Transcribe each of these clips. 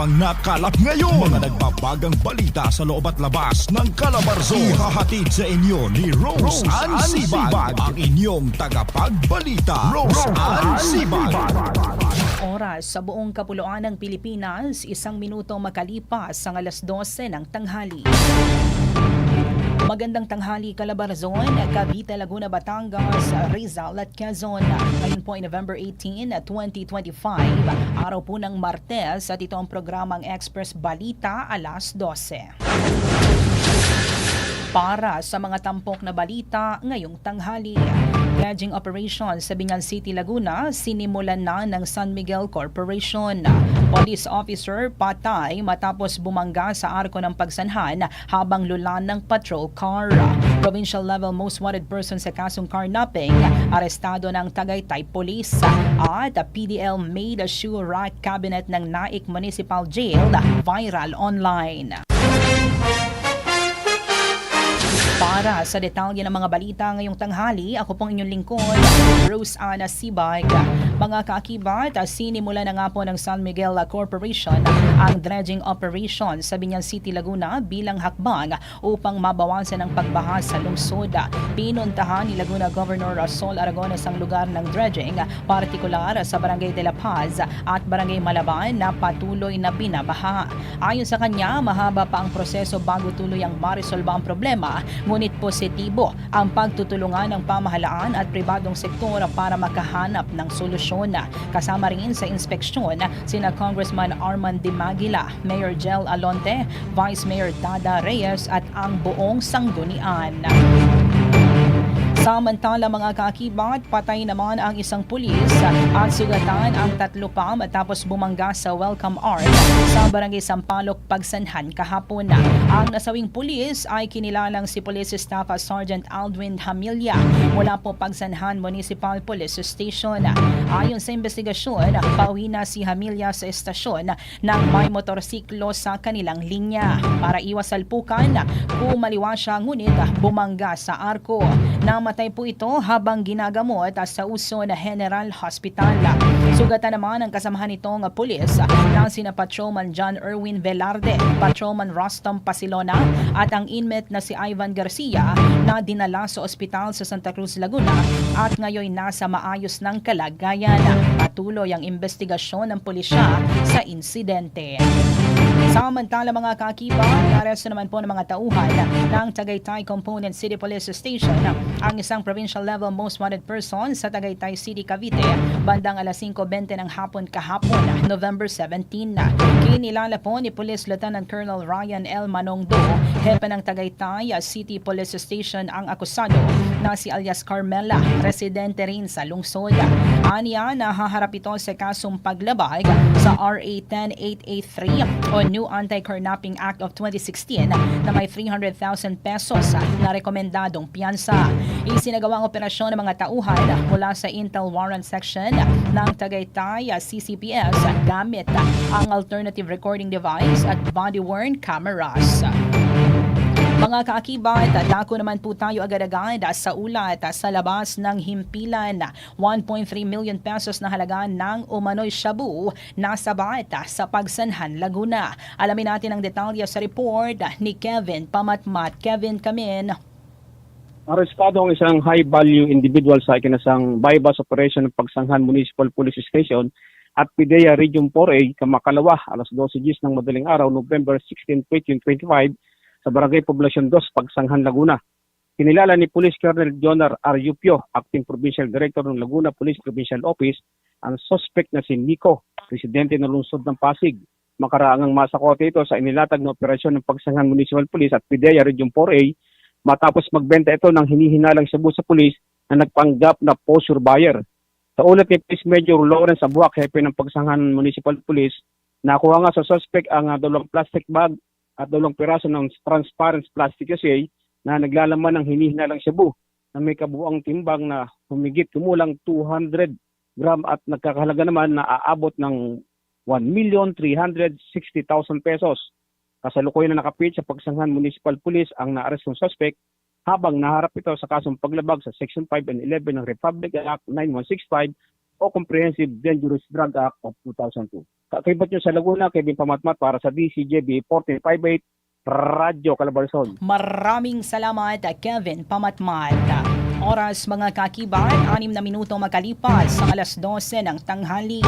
pang nakalap ngayon. Mga nagbabagang balita sa loob at labas ng Calabarzon. Ihahatid sa inyo ni Rose, Ann Sibag, ang inyong tagapagbalita. Rose Ann Sibag. Oras sa buong kapuluan ng Pilipinas, isang minuto makalipas ang alas 12 ng tanghali. Magandang tanghali Calabarzon, Cavite, Laguna, Batangas, Rizal at Quezon. Ngayon po ay November 18, 2025, araw po ng Martes at ito ang programang Express Balita alas 12 para sa mga tampok na balita ngayong tanghali. Dredging operation sa Binyan City, Laguna, sinimulan na ng San Miguel Corporation. Police officer patay matapos bumangga sa arko ng pagsanhan habang lulan ng patrol car. Provincial level most wanted person sa kasong carnapping, arestado ng Tagaytay Police. At PDL made a shoe rack cabinet ng Naik Municipal Jail viral online. Para sa detalye ng mga balita ngayong tanghali, ako pong inyong lingkod, Rose Ana Sibag. Mga kaakibat, sinimula na nga po ng San Miguel Corporation ang dredging operation sa Binyan City, Laguna bilang hakbang upang mabawasan ang pagbaha sa lungsod. Pinuntahan ni Laguna Governor Sol Aragones ang lugar ng dredging, partikular sa Barangay de la Paz at Barangay Malaban na patuloy na binabaha. Ayon sa kanya, mahaba pa ang proseso bago tuloy ang marisolba ang problema ngunit positibo ang pagtutulungan ng pamahalaan at pribadong sektor para makahanap ng solusyon. Kasama rin sa inspeksyon sina Congressman Armand Dimagila, Mayor Jel Alonte, Vice Mayor Dada Reyes at ang buong sanggunian. Samantala mga kakibat, patay naman ang isang pulis at sugatan ang tatlo pa matapos bumangga sa Welcome Art sa Barangay Sampaloc, Pagsanhan kahapon. Ang nasawing pulis ay kinilalang si Police Staff Sergeant Aldwin Hamilya mula po Pagsanhan Municipal Police Station. Ayon sa investigasyon, pauwi na si Hamilya sa estasyon ng may motorsiklo sa kanilang linya. Para iwas salpukan, kumaliwa siya ngunit bumangga sa arko. Namatay po ito habang ginagamot sa uso na General Hospital. Sugatan naman ang kasamahan nitong pulis na sina Patrolman John Erwin Velarde, Patrolman Rostam Pasilona at ang inmate na si Ivan Garcia na dinala sa ospital sa Santa Cruz, Laguna at ngayon nasa maayos ng kalagayan. Patuloy ang investigasyon ng pulisya sa insidente. Samantala mga kakiba, naresto naman po ng mga tauhan ng Tagaytay Component City Police Station ang isang provincial level most wanted person sa Tagaytay City, Cavite bandang alas 5.20 ng hapon kahapon, November 17. Kinilala po ni Police Lieutenant Colonel Ryan L. Manongdo, hepe ng Tagaytay City Police Station ang akusado na si alias Carmela, residente rin sa lungsod. Aniya, nahaharap ito sa kasong paglabag sa RA 10883 o New Anti-Carnapping Act of 2016 na may 300,000 pesos na rekomendadong piyansa. Isinagawa ang operasyon ng mga tauhan mula sa Intel Warrant Section ng Tagaytay CCPS gamit ang alternative recording device at body-worn cameras. Mga kaakibat, dako naman po tayo agad-agad sa ulat sa labas ng himpilan 1.3 million pesos na halaga ng umano'y shabu na sabat sa Pagsanhan, Laguna. Alamin natin ang detalye sa report ni Kevin Pamatmat. Kevin, Kamin. Arestado ang isang high-value individual sa ikinasang bypass operation ng Pagsanghan Municipal Police Station at PIDEA Region 4A, Kamakalawa, alas 12 gis ng madaling araw, November 16, 2025, sa Barangay Poblacion 2, Pagsanghan, Laguna. Kinilala ni Police Colonel Jonar Arjupio, Acting Provincial Director ng Laguna Police Provincial Office, ang suspect na si Nico, presidente ng lungsod ng Pasig. Makaraangang masakote ito sa inilatag na operasyon ng Pagsanghan Municipal Police at PIDEA Region 4A matapos magbenta ito ng hinihinalang sabu sa pulis na nagpanggap na posture buyer. Sa ulat ni Police Major Lawrence Abuak, hepe ng Pagsanghan Municipal Police, nakuha nga sa suspect ang uh, dalawang plastic bag at dalawang piraso ng transparent plastic kasi na naglalaman ng hinihinalang sabu na may kabuang timbang na humigit kumulang 200 gram at nagkakahalaga naman na aabot ng 1,360,000 pesos. Kasalukuyan na nakapit sa Pagsanghan Municipal Police ang naarestong suspect habang naharap ito sa kasong paglabag sa Section 5 and 11 ng Republic Act 9165 o Comprehensive Dangerous Drug Act of 2002. Kakibot nyo sa Laguna, Kevin Pamatmat para sa DCJB 1458 Radyo Calabarzon. Maraming salamat, Kevin Pamatmat. Oras mga kakibat, anim na minuto makalipas sa alas 12 ng tanghali.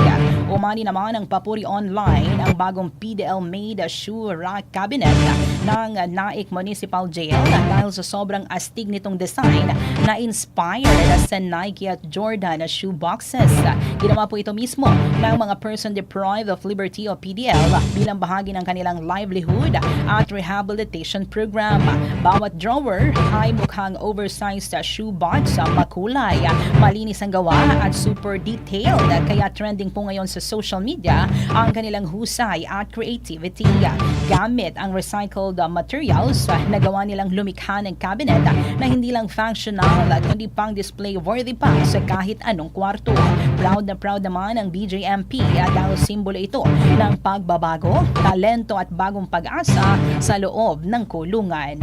Umani naman ang papuri online ang bagong PDL made shoe rack cabinet ng Naik Municipal Jail dahil sa sobrang astig nitong design na inspired sa Nike at Jordan shoe boxes. Ginawa po ito mismo ng mga person deprived of liberty o PDL bilang bahagi ng kanilang livelihood at rehabilitation program. Bawat drawer ay mukhang oversized shoe box makulay, malinis ang gawa at super detailed kaya trending po ngayon sa social media ang kanilang husay at creativity. Gamit ang recycled uh, materials, uh, nagawa nilang lumikha ng cabinet uh, na hindi lang functional at kundi pang display worthy pa sa kahit anong kwarto. Proud na proud naman ang BJMP uh, dahil simbolo ito ng pagbabago, talento at bagong pag-asa sa loob ng kulungan.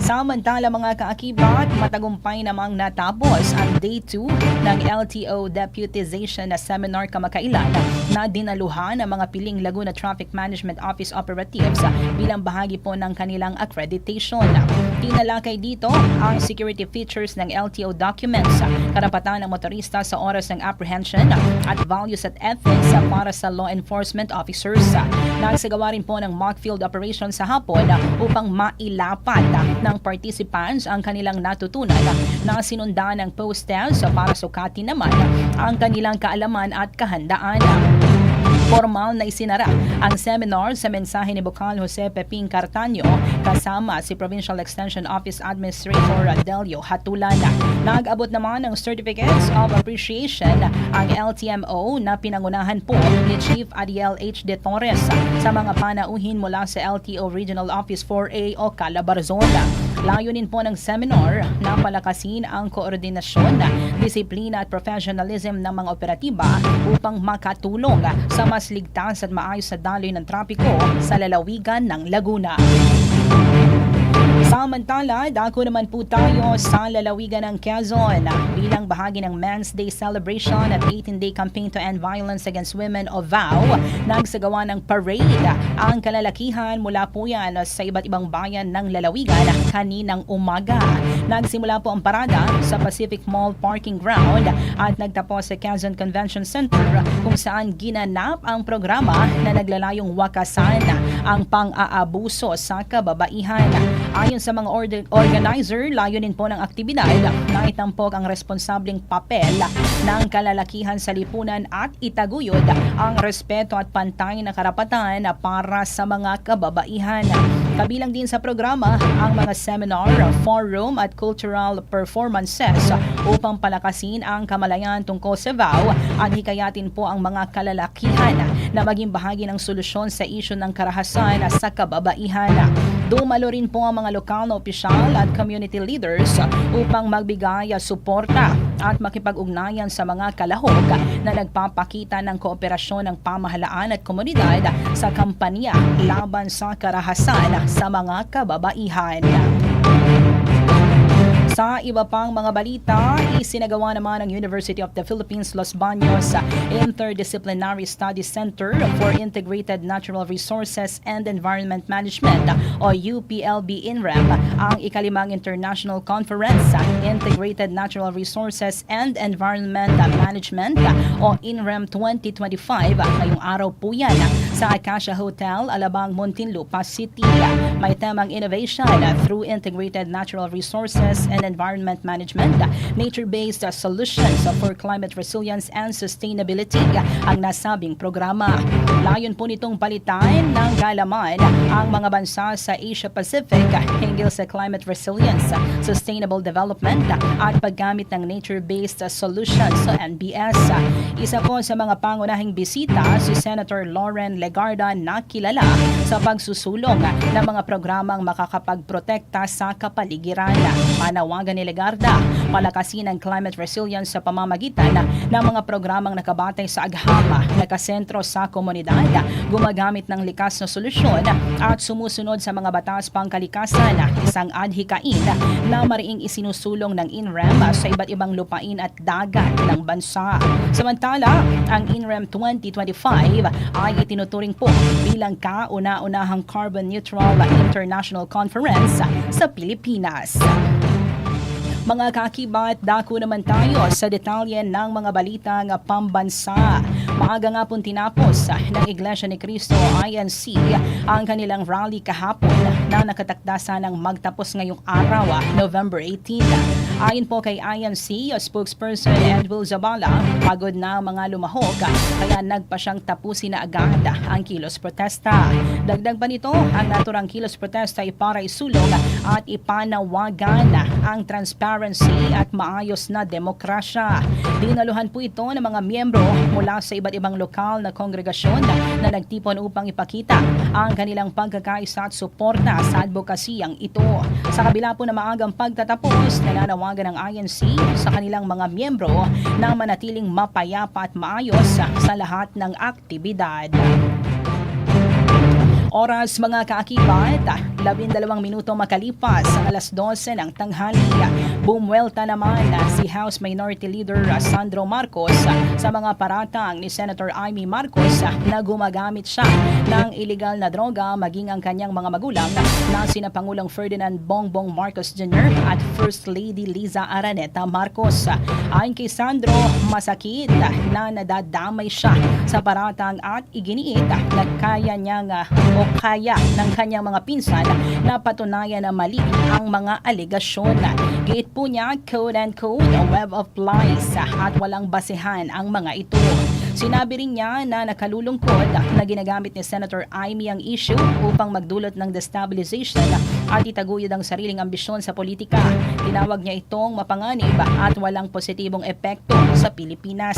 Samantala mga kaakibat, matagumpay namang natapos ang Day 2 ng LTO Deputization na seminar kamakailan na dinaluhan ng mga piling Laguna Traffic Management Office operatives bilang bahagi po ng kanilang accreditation. Tinalakay dito ang security features ng LTO documents, karapatan ng motorista sa oras ng apprehension at values at ethics para sa law enforcement officers. Nagsagawa rin po ng mock field operation sa hapon upang mailapat ng participants ang kanilang natutunan na sinundan ng post-test para sukatin naman ang kanilang kaalaman at kahandaan. Formal na isinara ang seminar sa mensahe ni Bukal Jose Pepin Cartaño kasama si Provincial Extension Office Administrator Delio Hatulana. Nag-abot naman ng Certificates of Appreciation ang LTMO na pinangunahan po ni Chief Ariel H. De Torres sa mga panauhin mula sa LTO Regional Office 4A o Calabarzon. Layunin po ng seminar na palakasin ang koordinasyon, disiplina at professionalism ng mga operatiba upang makatulong sa mas ligtas at maayos na daloy ng trapiko sa lalawigan ng Laguna. Samantala, dako naman po tayo sa lalawigan ng Quezon bilang bahagi ng Men's Day celebration at 18-day campaign to end violence against women o VOW. Nagsagawa ng parade ang kalalakihan mula po yan sa iba't ibang bayan ng lalawigan kaninang umaga. Nagsimula po ang parada sa Pacific Mall Parking Ground at nagtapos sa Quezon Convention Center kung saan ginanap ang programa na naglalayong wakasan ang pang-aabuso sa kababaihan. Ayon sa mga order- organizer, layunin po ng aktibidad na itampok ang responsableng papel ng kalalakihan sa lipunan at itaguyod ang respeto at pantay na karapatan para sa mga kababaihan. Kabilang din sa programa ang mga seminar, forum at cultural performances upang palakasin ang kamalayan tungkol sa VOW at hikayatin po ang mga kalalakihan na maging bahagi ng solusyon sa isyu ng karahasan sa kababaihan. Dumalo rin po ang mga lokal na opisyal at community leaders upang magbigay suporta at makipag-ugnayan sa mga kalahok na nagpapakita ng kooperasyon ng pamahalaan at komunidad sa kampanya laban sa karahasan sa mga kababaihan. Sa iba pang mga balita, isinagawa naman ng University of the Philippines Los Baños Interdisciplinary Studies Center for Integrated Natural Resources and Environment Management o UPLB INREM ang ikalimang International Conference Integrated Natural Resources and Environment Management o INREM 2025 ngayong araw po yan sa Acacia Hotel, Alabang, Muntinlupa City. May temang innovation through integrated natural resources and environment management, nature-based solutions for climate resilience and sustainability ang nasabing programa. Layon po nitong palitan ng galaman ang mga bansa sa Asia Pacific hinggil sa climate resilience, sustainable development at paggamit ng nature-based solutions sa NBS. Isa po sa mga pangunahing bisita si Senator Lauren Legarda na kilala sa pagsusulong ng mga programang makakapagprotekta sa kapaligiran. Manawagan ni Legarda palakasin ang climate resilience sa pamamagitan ng mga programang nakabatay sa aghama, nakasentro sa komunidad, gumagamit ng likas na solusyon at sumusunod sa mga batas pangkalikasan, isang adhikain na mariing isinusulong ng INREM sa iba't ibang lupain at dagat ng bansa. Samantala, ang INREM 2025 ay itinuturing po bilang kauna-unahang carbon neutral international conference sa Pilipinas. Mga kakibat, dako naman tayo sa detalye ng mga balitang pambansa. Maaga nga pong tinapos ng Iglesia ni Cristo INC ang kanilang rally kahapon na nakatakda ng magtapos ngayong araw, November 18. Ayon po kay INC, spokesperson Edwin Zabala, pagod na ang mga lumahok kaya nagpa siyang tapusin na agad ang kilos protesta. Dagdag pa nito, ang naturang kilos protesta ay para isulong at ipanawagan ang transparency at maayos na demokrasya. Dinaluhan po ito ng mga miyembro mula sa iba't ibang lokal na kongregasyon na nagtipon upang ipakita ang kanilang pagkakaisa at suporta sa advokasiyang ito. Sa kabila po ng maagang pagtatapos, nananawagan ng INC sa kanilang mga miyembro na manatiling mapayapa at maayos sa lahat ng aktibidad. Oras mga kaakibat, labindalawang minuto makalipas sa alas 12 ng tanghali. Bumwelta naman si House Minority Leader Sandro Marcos sa mga paratang ni Senator Amy Marcos na gumagamit siya ng illegal na droga maging ang kanyang mga magulang na sina Pangulong Ferdinand Bongbong Marcos Jr. at First Lady Liza Araneta Marcos. Ayon kay Sandro, masakit na nadadamay siya sa paratang at iginiit na kaya niyang o kaya ng kanyang mga pinsan na patunayan na mali ang mga alegasyon. Giit po niya, quote and quote, a web of lies at walang basehan ang mga ito. Sinabi rin niya na nakalulungkot na ginagamit ni Senator Amy ang issue upang magdulot ng destabilization at itaguyod ang sariling ambisyon sa politika. Tinawag niya itong mapanganib at walang positibong epekto sa Pilipinas.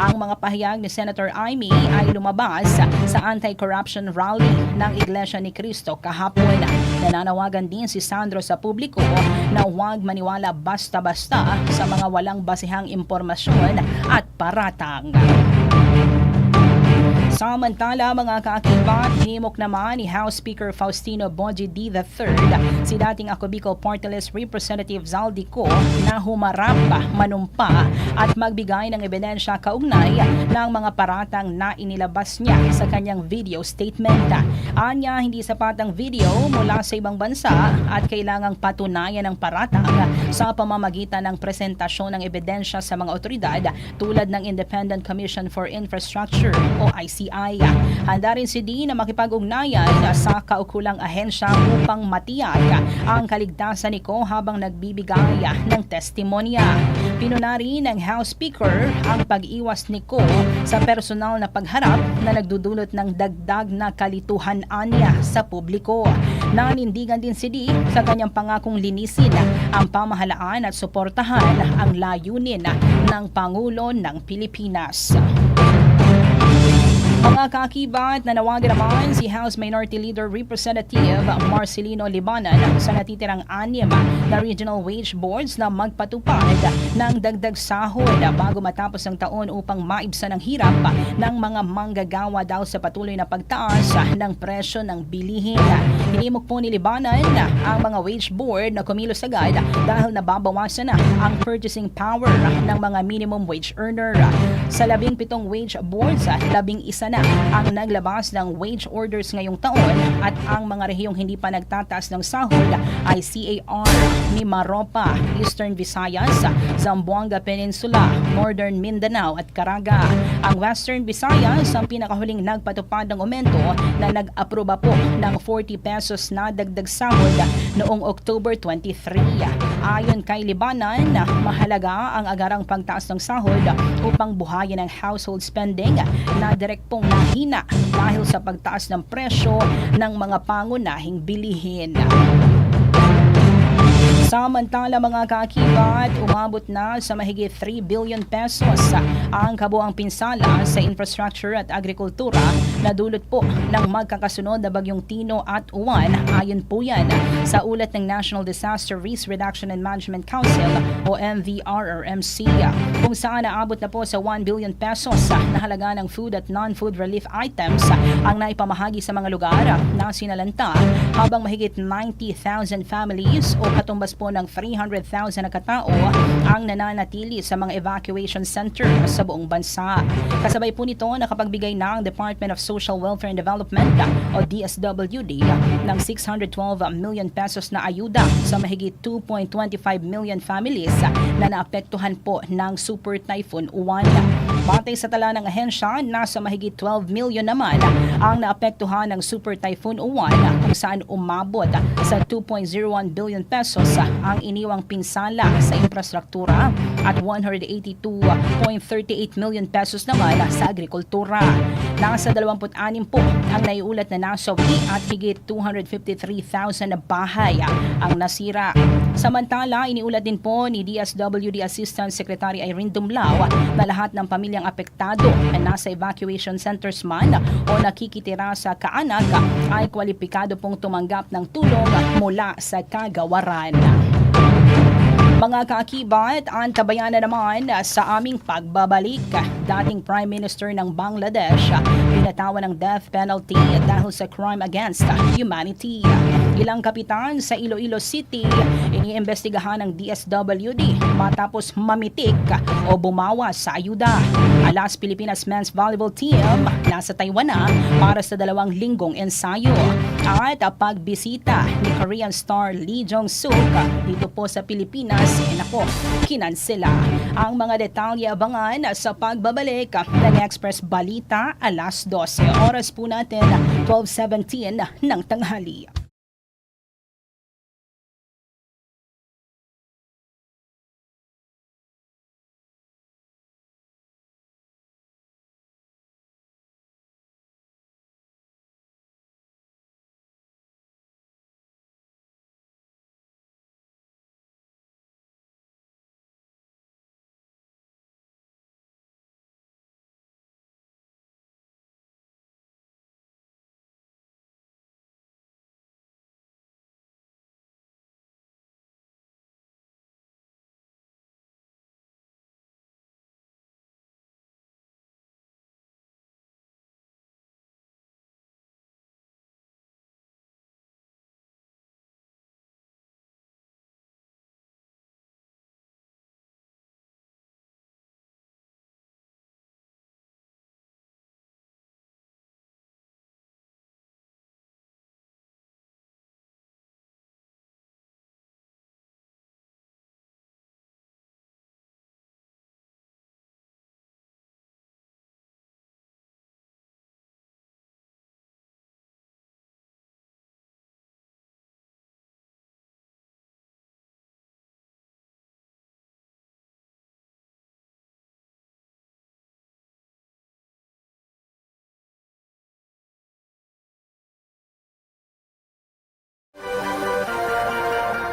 Ang mga pahayag ni Senator Amy ay lumabas sa anti-corruption rally ng Iglesia ni Cristo kahapon. Nananawagan din si Sandro sa publiko na huwag maniwala basta-basta sa mga walang basihang impormasyon at paratang. Samantala, mga kaakibat, hinimok naman ni House Speaker Faustino Bonji D. III si dating Party List Representative Zaldico na humarap, manumpa at magbigay ng ebidensya kaugnay ng mga paratang na inilabas niya sa kanyang video statement. Anya, hindi sapat ang video mula sa ibang bansa at kailangang patunayan ng paratang sa pamamagitan ng presentasyon ng ebidensya sa mga otoridad tulad ng Independent Commission for Infrastructure o ICI. Handa rin si D na makipag-ugnayan sa kaukulang ahensya upang matiyag ang kaligtasan ni Ko habang nagbibigay ng testimonya. Pinunari ng House Speaker ang pag-iwas ni Ko sa personal na pagharap na nagdudulot ng dagdag na kalituhan anya sa publiko. Nanindigan din si D sa kanyang pangakong linisin ang pamahalaan at suportahan ang layunin ng Pangulo ng Pilipinas. Mga kakibat, nanawagan naman si House Minority Leader Representative Marcelino Libanan sa natitirang anim na regional wage boards na magpatupad ng dagdag sahod bago matapos ang taon upang maibsan ang hirap ng mga manggagawa daw sa patuloy na pagtaas ng presyo ng bilihin. Hinimok po ni Libanan ang mga wage board na kumilos agad dahil nababawasan na ang purchasing power ng mga minimum wage earner. Sa labing pitong wage boards, labing isa na ang naglabas ng wage orders ngayong taon at ang mga rehiyong hindi pa nagtataas ng sahod ay CAR, Mimaropa, Eastern Visayas, Zamboanga Peninsula, Northern Mindanao at Caraga. Ang Western Visayas ang pinakahuling nagpatupad ng aumento na nag-aproba po ng 40 pesos na dagdag sahod noong October 23. Ayon kay Libanan, mahalaga ang agarang pagtaas ng sahod upang buhayin ang household spending na direct pong nahina dahil sa pagtaas ng presyo ng mga pangunahing bilihin. Samantala mga kakibat, umabot na sa mahigit 3 billion pesos ang kabuang pinsala sa infrastructure at agrikultura nadulot po ng magkakasunod na bagyong Tino at Uwan. Ayon po yan sa ulat ng National Disaster Risk Reduction and Management Council o MVRRMC kung saan naabot na po sa 1 billion pesos na halaga ng food at non-food relief items ang naipamahagi sa mga lugar na sinalanta habang mahigit 90,000 families o katumbas po ng 300,000 na katao ang nananatili sa mga evacuation center sa buong bansa. Kasabay po nito nakapagbigay na ang Department of Social Welfare and Development o DSWD ng 612 million pesos na ayuda sa mahigit 2.25 million families na naapektuhan po ng Super Typhoon Uwan. Batay sa tala ng ahensya, nasa mahigit 12 million naman ang naapektuhan ng Super Typhoon Uwan kung saan umabot sa 2.01 billion pesos ang iniwang pinsala sa infrastruktura at 182.38 million pesos naman sa agrikultura. Nasa 26 po ang naiulat na nasawi at higit 253,000 na bahay ang nasira. Samantala, iniulat din po ni DSWD Assistant Secretary Irene Dumlao na lahat ng pamilyang apektado na nasa evacuation centers man o nakikitira sa kaanak ay kwalipikado pong tumanggap ng tulong mula sa kagawaran. Mga kaakibat, antabayan na naman sa aming pagbabalik. Dating Prime Minister ng Bangladesh, pinatawan ng death penalty dahil sa crime against humanity. Ilang kapitan sa Iloilo City, iniimbestigahan ng DSWD matapos mamitik o bumawas sa ayuda. Alas Pilipinas Men's Volleyball Team nasa Taiwan na para sa dalawang linggong ensayo. At pagbisita ni Korean star Lee Jong-suk dito po sa Pilipinas, eh nako, kinansela. Ang mga detalye abangan sa pagbabalik ng Express Balita alas 12. Oras po natin 12.17 ng tanghali.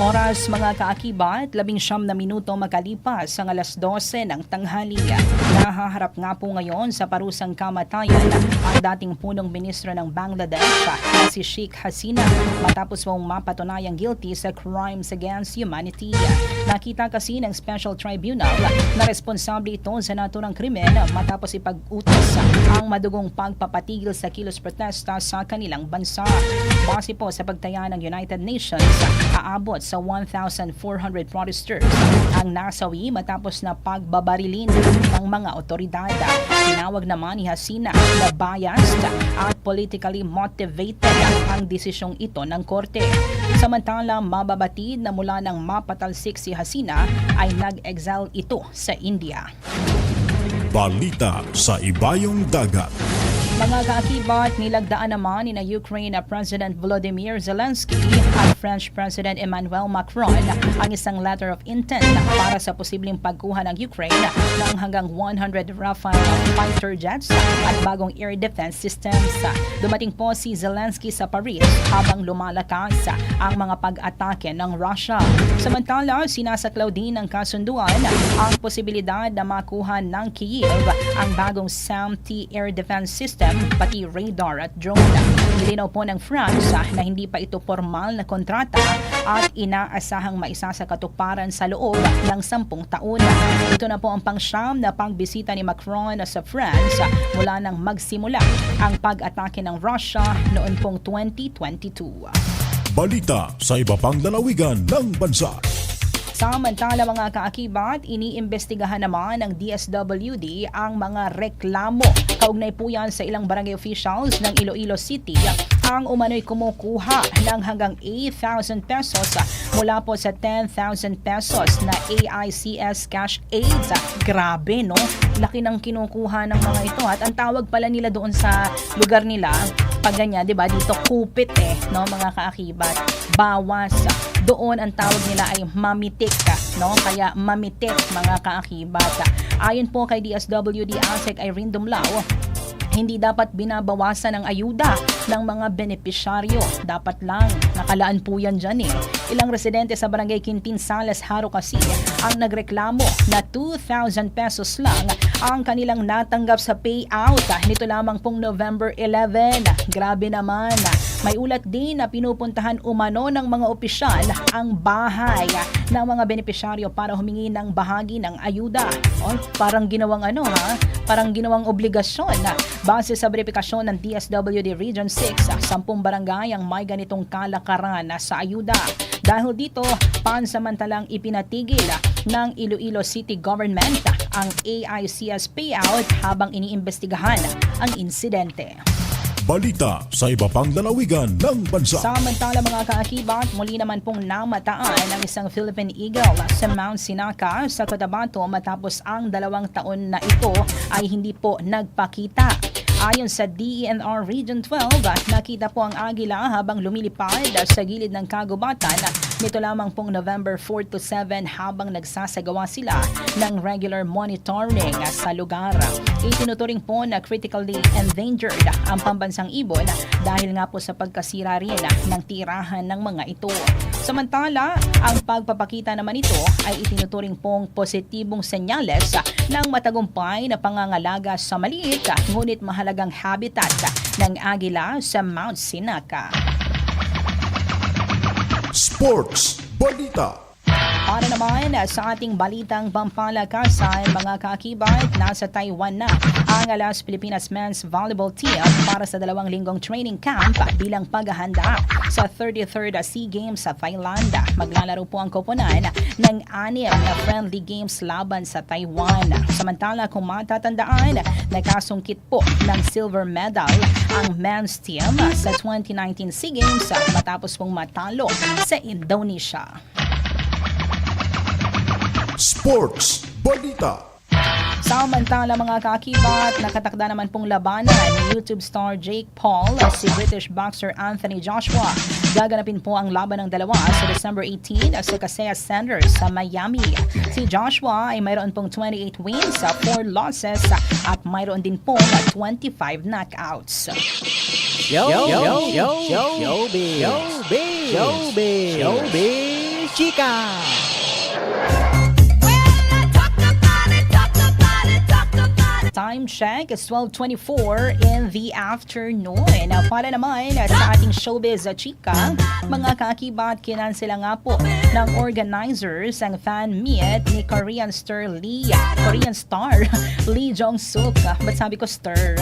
Oras mga kaakibat, labing siyam na minuto makalipas ang alas 12 ng tanghali. Nahaharap nga po ngayon sa parusang kamatayan ang dating punong ministro ng Bangladesh na si Sheikh Hasina matapos mong mapatunayang guilty sa crimes against humanity. Nakita kasi ng Special Tribunal na responsable ito sa naturang krimen matapos ipag-utos ang madugong pagpapatigil sa kilos protesta sa kanilang bansa. Base po sa pagtaya ng United Nations, aabot sa 1,400 protesters ang nasawi matapos na pagbabarilin ng mga otoridad. Tinawag naman ni Hasina na biased at politically motivated ang desisyong ito ng korte. Samantala, mababatid na mula ng mapatalsik si Hasina ay nag-exile ito sa India. Balita sa Ibayong Dagat Mga kaakibat, nilagdaan naman ni na Ukraine na President Volodymyr Zelensky at French President Emmanuel Macron ang isang letter of intent para sa posibleng pagkuha ng Ukraine ng hanggang 100 Rafale fighter jets at bagong air defense systems. Dumating po si Zelensky sa Paris habang lumalakas ang mga pag-atake ng Russia. Samantala, sinasaklaw din ng kasunduan ang posibilidad na makuha ng Kyiv ang bagong SAM-T air defense system pati radar at drone. Nilinaw po ng France na hindi pa ito formal na kontrata at inaasahang maisa sa katuparan sa loob ng sampung taon. Ito na po ang pangsyam na pagbisita ni Macron sa France mula nang magsimula ang pag-atake ng Russia noon pong 2022. Balita sa iba pang lalawigan ng bansa. Samantala mga kaakibat, iniimbestigahan naman ng DSWD ang mga reklamo. Kaugnay po yan sa ilang barangay officials ng Iloilo City ang umano'y kumukuha ng hanggang 8,000 pesos mula po sa 10,000 pesos na AICS cash aids. Grabe no? Laki ng kinukuha ng mga ito at ang tawag pala nila doon sa lugar nila pag ganyan, 'di ba? Dito kupit eh, no, mga kaakibat. Bawas. Doon ang tawag nila ay mamitik, no? Kaya mamitik mga kaakibat. Ayon po kay DSWD ASEC Irene Dumlao, hindi dapat binabawasan ang ayuda ng mga benepisyaryo. Dapat lang, nakalaan po yan dyan eh. Ilang residente sa barangay Quintin Salas, Haro kasi ang nagreklamo na 2,000 pesos lang ang kanilang natanggap sa payout. Nito lamang pong November 11. Grabe naman. May ulat din na pinupuntahan umano ng mga opisyal ang bahay ng mga benepisyaryo para humingi ng bahagi ng ayuda. O, parang ginawang ano ha? Parang ginawang obligasyon base sa verifikasyon ng DSWD Region 6 sa 10 barangay ang may ganitong kalakaran sa ayuda. Dahil dito, pansamantalang ipinatigil ng Iloilo City Government ang AICS payout habang iniimbestigahan ang insidente. Balita sa iba pang lalawigan ng bansa. Samantala mga kaakibat, muli naman pong namataan ng isang Philippine Eagle sa Mount Sinaca sa Cotabato matapos ang dalawang taon na ito ay hindi po nagpakita. Ayon sa DENR Region 12, nakita po ang agila habang lumilipad sa gilid ng kagubatan nito lamang pong November 4 to 7 habang nagsasagawa sila ng regular monitoring sa lugar. Itinuturing po na critically endangered ang pambansang ibon dahil nga po sa pagkasira rin ng tirahan ng mga ito. Samantala, ang pagpapakita naman ito ay itinuturing pong positibong senyales ng matagumpay na pangangalaga sa maliit ngunit mahalagang habitat ng agila sa Mount Sinaca. Sports Balita. Para naman sa ating balitang pampalakasan, mga kakibat, nasa Taiwan na ang Alas Pilipinas Men's Volleyball Team para sa dalawang linggong training camp bilang paghahanda sa 33rd SEA Games sa Thailand. Maglalaro po ang koponan ng anim na friendly games laban sa Taiwan. Samantala kung matatandaan, nakasungkit po ng silver medal ang men's team sa 2019 SEA Games matapos pong matalo sa Indonesia. Sports Balita. Samantala mga kakibat, nakatakda naman pong labanan ni YouTube star Jake Paul at si British boxer Anthony Joshua. Gaganapin po ang laban ng dalawa sa December 18 sa Kaseya Center sa Miami. Si Joshua ay mayroon pong 28 wins, 4 losses at mayroon din pong 25 knockouts. Yo, yo, yo, yo, showbiz, showbiz, showbiz, showbiz, chika. Time check is 12.24 in the afternoon. Para naman sa ating showbiz chika, mga kakibat kinansela nga po ng organizers ang fan meet ni Korean star Lee, Korean star Lee Jong-suk. Ba't sabi ko star?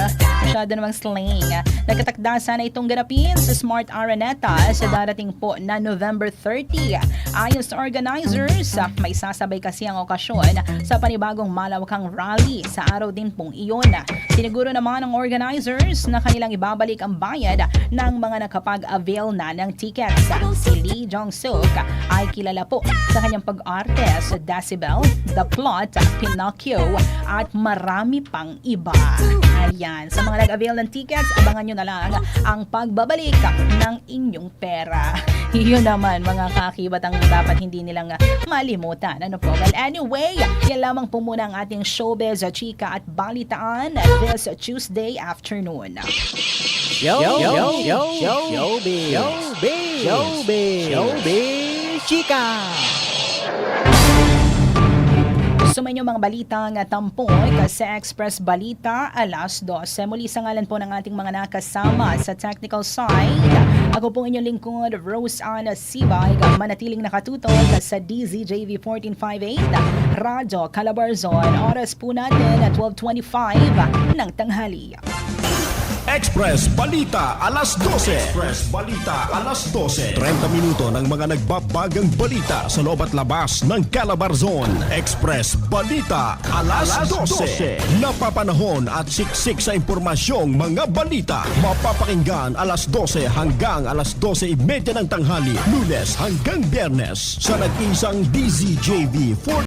Masyado namang slang. Nagkatakda sana itong ganapin sa Smart Araneta sa darating po na November 30. Ayon sa organizers, may sasabay kasi ang okasyon sa panibagong malawakang rally sa araw din pong iyon. Siniguro naman ng organizers na kanilang ibabalik ang bayad ng mga nakapag-avail na ng tickets. Si Lee Jong-suk ay kilala po sa kanyang pag-arte sa Decibel, The Plot, Pinocchio at marami pang iba. Ayan, sa mga nag-avail ng tickets, abangan nyo na lang ang pagbabalik ng inyong pera. Yun naman mga kakibat ang dapat hindi nilang ah, malimutan. Ano po? Well, anyway, yan lamang po muna ang ating showbiz, chika at balitaan this Tuesday afternoon. Yo, yo, yo, yo, yo, showbiz, showbiz, showbiz, showbiz, chika. Sumayin mga balitang tampoy sa Express Balita alas 12. Muli sa ngalan po ng ating mga nakasama sa technical side. Ako po inyong lingkod, Rose Ann Sibay, manatiling nakatutok sa DZJV 1458, Radyo Calabarzon. Oras po natin at 12.25 ng tanghali. Express Balita alas 12. Express Balita alas 12. 30 minuto ng mga nagbabagang balita sa loob at labas ng Calabarzon. Express Balita alas 12. Napapanahon at siksik sa impormasyong mga balita. Mapapakinggan alas 12 hanggang alas 12.30 ng tanghali. Lunes hanggang Biyernes sa nag-isang DZJV 14